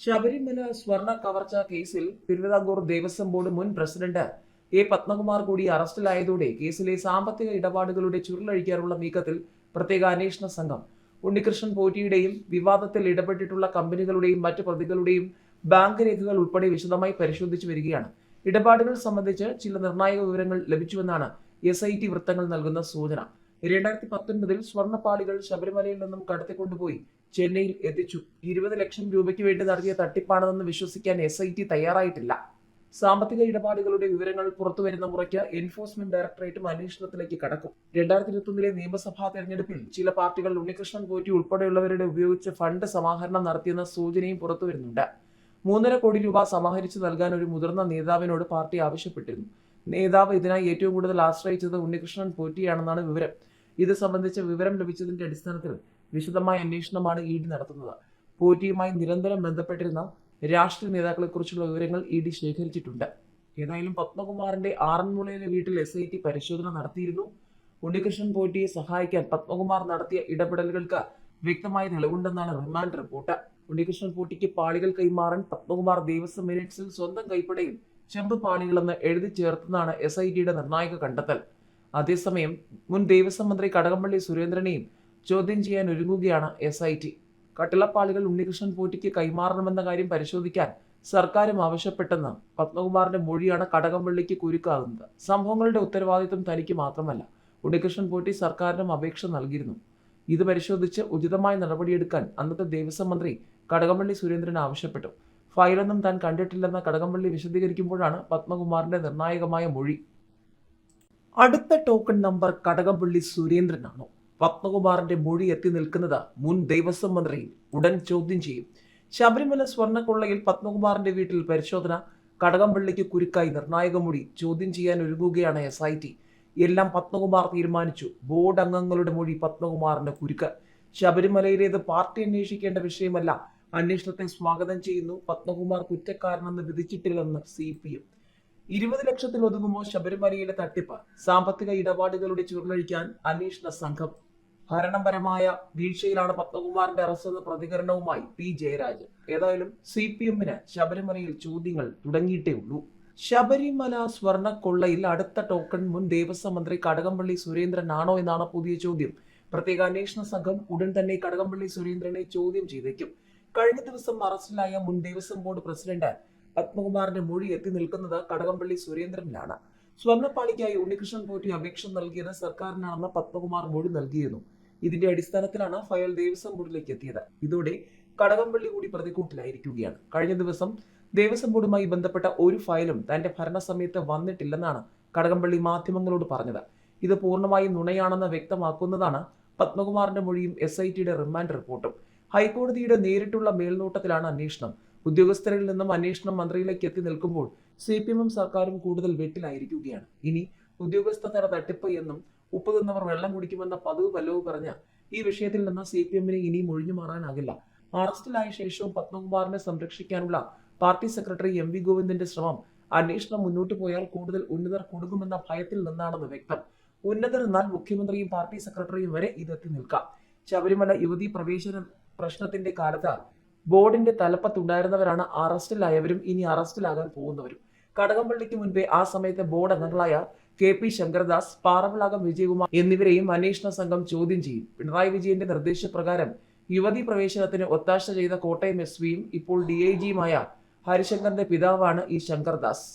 ശബരിമല സ്വർണ കവർച്ച കേസിൽ തിരുവിതാംകൂർ ദേവസ്വം ബോർഡ് മുൻ പ്രസിഡന്റ് എ പത്മകുമാർ കൂടി അറസ്റ്റിലായതോടെ കേസിലെ സാമ്പത്തിക ഇടപാടുകളുടെ ചുരുളഴിക്കാനുള്ള നീക്കത്തിൽ പ്രത്യേക അന്വേഷണ സംഘം. ഉണ്ണികൃഷ്ണൻ പോറ്റിയുടെയും വിവാദത്തിൽ ഇടപെട്ടിട്ടുള്ള കമ്പനികളുടെയും മറ്റ് പ്രതികളുടെയും ബാങ്ക് രേഖകൾ ഉൾപ്പെടെ വിശദമായി പരിശോധിച്ചു വരികയാണ്. ഇടപാടുകൾ സംബന്ധിച്ച് ചില നിർണായക വിവരങ്ങൾ ലഭിച്ചുവെന്നാണ് എസ് ഐ ടി വൃത്തങ്ങൾ നൽകുന്ന സൂചന. രണ്ടായിരത്തി പത്തൊൻപതിൽ സ്വർണപ്പാളികൾ ശബരിമലയിൽ നിന്നും കടത്തിക്കൊണ്ടുപോയി. ചെന്നൈയിൽ എത്തിച്ചു. ഇരുപത് ലക്ഷം രൂപയ്ക്ക് വേണ്ടി നടത്തിയ തട്ടിപ്പാണെന്ന് വിശ്വസിക്കാൻ എസ് ഐ ടി തയ്യാറായിട്ടില്ല. സാമ്പത്തിക ഇടപാടുകളുടെ വിവരങ്ങൾ പുറത്തുവരുന്ന മുറയ്ക്ക് എൻഫോഴ്സ്മെന്റ് ഡയറക്ടറേറ്റും അന്വേഷണത്തിലേക്ക് കടക്കും. രണ്ടായിരത്തി ഇരുപത്തൊന്നിലെ നിയമസഭാ തെരഞ്ഞെടുപ്പിൽ ചില പാർട്ടികൾ ഉണ്ണികൃഷ്ണൻ പോറ്റി ഉൾപ്പെടെയുള്ളവരുടെ ഉപയോഗിച്ച് ഫണ്ട് സമാഹരണം നടത്തിയെന്ന സൂചനയും പുറത്തുവരുന്നുണ്ട്. മൂന്നര കോടി രൂപ സമാഹരിച്ചു നൽകാൻ ഒരു മുതിർന്ന നേതാവിനോട് പാർട്ടി ആവശ്യപ്പെട്ടിരുന്നു. നേതാവ് ഇതിനായി ഏറ്റവും കൂടുതൽ ആശ്രയിച്ചത് ഉണ്ണികൃഷ്ണൻ പോറ്റിയാണെന്നാണ് വിവരം. ഇത് സംബന്ധിച്ച വിവരം ലഭിച്ചതിന്റെ അടിസ്ഥാനത്തിൽ വിശദമായ അന്വേഷണമാണ് ഇ ഡി നടത്തുന്നത്. പോറ്റിയുമായി നിരന്തരം ബന്ധപ്പെട്ടിരുന്ന രാഷ്ട്രീയ നേതാക്കളെക്കുറിച്ചുള്ള വിവരങ്ങൾ ഇ ഡി ശേഖരിച്ചിട്ടുണ്ട്. ഏതായാലും പത്മകുമാറിന്റെ ആറന്മുളയിലെ വീട്ടിൽ എസ് ഐ ടി പരിശോധന നടത്തിയിരുന്നു. ഉണ്ണികൃഷ്ണൻ പോറ്റിയെ സഹായിക്കാൻ പത്മകുമാർ നടത്തിയ ഇടപെടലുകൾക്ക് വ്യക്തമായ തെളിവുണ്ടെന്നാണ് റിമാൻഡ് റിപ്പോർട്ട്. ഉണ്ണികൃഷ്ണൻ പോറ്റിക്ക് പാളികൾ കൈമാറാൻ പത്മകുമാർ ദേവസ്വം മിനിറ്റ്സിൽ സ്വന്തം കൈപ്പടയിൽ ചെമ്പ് പാളികളെന്ന് എഴുതി ചേർത്തെന്നാണ് എസ് ഐ ടിയുടെ നിർണായക കണ്ടെത്തൽ. അതേസമയം മുൻ ദേവസ്വം മന്ത്രി കടകംപള്ളി സുരേന്ദ്രനെയും ചോദ്യം ചെയ്യാൻ ഒരുങ്ങുകയാണ് എസ് ഐ ടി കട്ടിളപ്പാളികൾ ഉണ്ണികൃഷ്ണൻ പോറ്റിക്ക് കൈമാറണമെന്ന കാര്യം പരിശോധിക്കാൻ സർക്കാരും ആവശ്യപ്പെട്ടെന്ന് പത്മകുമാറിന്റെ മൊഴിയാണ് കടകംപള്ളിക്ക് കുരുക്കാകുന്നത്. സംഭവങ്ങളുടെ ഉത്തരവാദിത്വം തനിക്ക് മാത്രമല്ല ഉണ്ണികൃഷ്ണൻ പോറ്റി സർക്കാരിനും അപേക്ഷ നൽകിയിരുന്നു. ഇത് പരിശോധിച്ച് ഉചിതമായ നടപടിയെടുക്കാൻ അന്നത്തെ ദേവസ്വം മന്ത്രി കടകംപള്ളി സുരേന്ദ്രൻ ആവശ്യപ്പെട്ടു. ഫയലൊന്നും താൻ കണ്ടിട്ടില്ലെന്ന് കടകംപള്ളി വിശദീകരിക്കുമ്പോഴാണ് പത്മകുമാറിന്റെ നിർണായകമായ മൊഴി. അടുത്ത ടോക്കൺ നമ്പർ കടകംപള്ളി സുരേന്ദ്രനാണോ? പത്മകുമാറിന്റെ മൊഴി എത്തി നിൽക്കുന്നത് മുൻ ദേവസ്വം മന്ത്രി ഉടൻ ചോദ്യം ചെയ്യും. ശബരിമല സ്വർണക്കൊള്ളയിൽ പത്മകുമാറിന്റെ വീട്ടിൽ പരിശോധന കടകംപള്ളിക്ക് കുരുക്കായി നിർണായക മൊഴി ചോദ്യം ചെയ്യാൻ ഒരുങ്ങുകയാണ് എസ് ഐ ടി എല്ലാം പത്മകുമാർ തീരുമാനിച്ചു. ബോർഡ് അംഗങ്ങളുടെ മൊഴി പത്മകുമാറിന്റെ കുരുക്ക്. ശബരിമലയിലേത് പാർട്ടി അന്വേഷിക്കേണ്ട വിഷയമല്ല അന്വേഷണത്തെ സ്വാഗതം ചെയ്യുന്നു പത്മകുമാർ കുറ്റക്കാരനെന്ന് വിധിച്ചിട്ടില്ലെന്ന് സി പി എം ഇരുപത് ലക്ഷത്തിൽ ഒതുങ്ങുമോ ശബരിമലയിലെ തട്ടിപ്പ്? സാമ്പത്തിക ഇടപാടുകളുടെ ചുരുളഴിക്കാൻ അന്വേഷണ സംഘം. ഭരണപരമായ വീഴ്ചയിലാണ് പത്മകുമാറിന്റെ അറസ്റ്റ് എന്ന പ്രതികരണവുമായി പി ജയരാജൻ. ഏതായാലും സി പി എമ്മിന് ശബരിമലയിൽ ചോദ്യങ്ങൾ തുടങ്ങിയിട്ടേ ഉള്ളൂ. ശബരിമല സ്വർണക്കൊള്ളയിൽ അടുത്ത ടോക്കൺ മുൻ ദേവസ്വം മന്ത്രി കടകംപള്ളി സുരേന്ദ്രനാണോ എന്നാണ് പുതിയ ചോദ്യം. പ്രത്യേക അന്വേഷണ സംഘം ഉടൻ തന്നെ കടകംപള്ളി സുരേന്ദ്രനെ ചോദ്യം ചെയ്തേക്കും. കഴിഞ്ഞ ദിവസം അറസ്റ്റിലായ മുൻ ദേവസ്വം ബോർഡ് പ്രസിഡന്റ് പത്മകുമാറിന്റെ മൊഴി എത്തി നിൽക്കുന്നത് കടകംപള്ളി സുരേന്ദ്രനിലാണ്. സ്വർണപ്പാളിക്കായി ഉണ്ണികൃഷ്ണൻ പോറ്റി അപേക്ഷ നൽകിയത് സർക്കാരിനാണെന്ന് പത്മകുമാർ മൊഴി നൽകിയിരുന്നു. ഇതിന്റെ അടിസ്ഥാനത്തിലാണ് ഫയൽ ദേവസ്വം ബോർഡിലേക്ക് എത്തിയത്. ഇതോടെ കടകംപള്ളി കൂടി പ്രതിക്കൂട്ടിലായിരിക്കുകയാണ്. കഴിഞ്ഞ ദിവസം ദേവസ്വം ബോർഡുമായി ബന്ധപ്പെട്ട ഒരു ഫയലും തന്റെ ഭരണസമയത്ത് വന്നിട്ടില്ലെന്നാണ് കടകംപള്ളി മാധ്യമങ്ങളോട് പറഞ്ഞത്. ഇത് പൂർണമായും നുണയാണെന്ന് വ്യക്തമാക്കുന്നതാണ് പത്മകുമാറിന്റെ മൊഴിയും എസ് ഐ ടിയുടെ റിമാൻഡ് റിപ്പോർട്ടും. ഹൈക്കോടതിയുടെ നേരിട്ടുള്ള മേൽനോട്ടത്തിലാണ് അന്വേഷണം. ഉദ്യോഗസ്ഥരിൽ നിന്നും അന്വേഷണം മന്ത്രിയിലേക്ക് എത്തി നിൽക്കുമ്പോൾ സി പി എമ്മും സർക്കാരും കൂടുതൽ വെട്ടിലായിരിക്കുകയാണ്. ഇനി ഉദ്യോഗസ്ഥ നിര തട്ടിപ്പ് എന്നും ഉപ്പ് തിന്നവർ വെള്ളം കുടിക്കുമെന്ന പതിവ് പല്ലവ് പറഞ്ഞ ഈ വിഷയത്തിൽ നിന്ന് സി പി എമ്മിന് ഇനിയും ഒഴിഞ്ഞു മാറാനാകില്ല. അറസ്റ്റിലായ ശേഷവും പത്മകുമാറിനെ സംരക്ഷിക്കാനുള്ള പാർട്ടി സെക്രട്ടറി എം വി ഗോവിന്ദന്റെ ശ്രമം അന്വേഷണം മുന്നോട്ട് പോയാൽ കൂടുതൽ ഉന്നതർ കൊടുക്കുമെന്ന ഭയത്തിൽ നിന്നാണെന്ന് വ്യക്തം. ഉന്നതർ എന്നാൽ മുഖ്യമന്ത്രിയും പാർട്ടി സെക്രട്ടറിയും വരെ ഇതെത്തി നിൽക്കാം. ശബരിമല യുവതി പ്രവേശന പ്രശ്നത്തിന്റെ കാലത്ത് ബോർഡിന്റെ തലപ്പത്തുണ്ടായിരുന്നവരാണ് അറസ്റ്റിലായവരും ഇനി അറസ്റ്റിലാകാൻ പോകുന്നവരും. കടകംപള്ളിക്ക് മുൻപേ ആ സമയത്തെ ബോർഡ് അംഗങ്ങളായ കെ പി ശങ്കർദാസ് പാറവിളാകം വിജയകുമാർ എന്നിവരെയും അന്വേഷണ സംഘം ചോദ്യം ചെയ്യും. പിണറായി വിജയന്റെ നിർദ്ദേശപ്രകാരം യുവതി പ്രവേശനത്തിന് ഒത്താശ ചെയ്ത കോട്ടയം എസ് പിയും ഇപ്പോൾ ഡി ഐ ജിയുമായ ഹരിശങ്കറിന്റെ പിതാവാണ് ഈ ശങ്കർദാസ്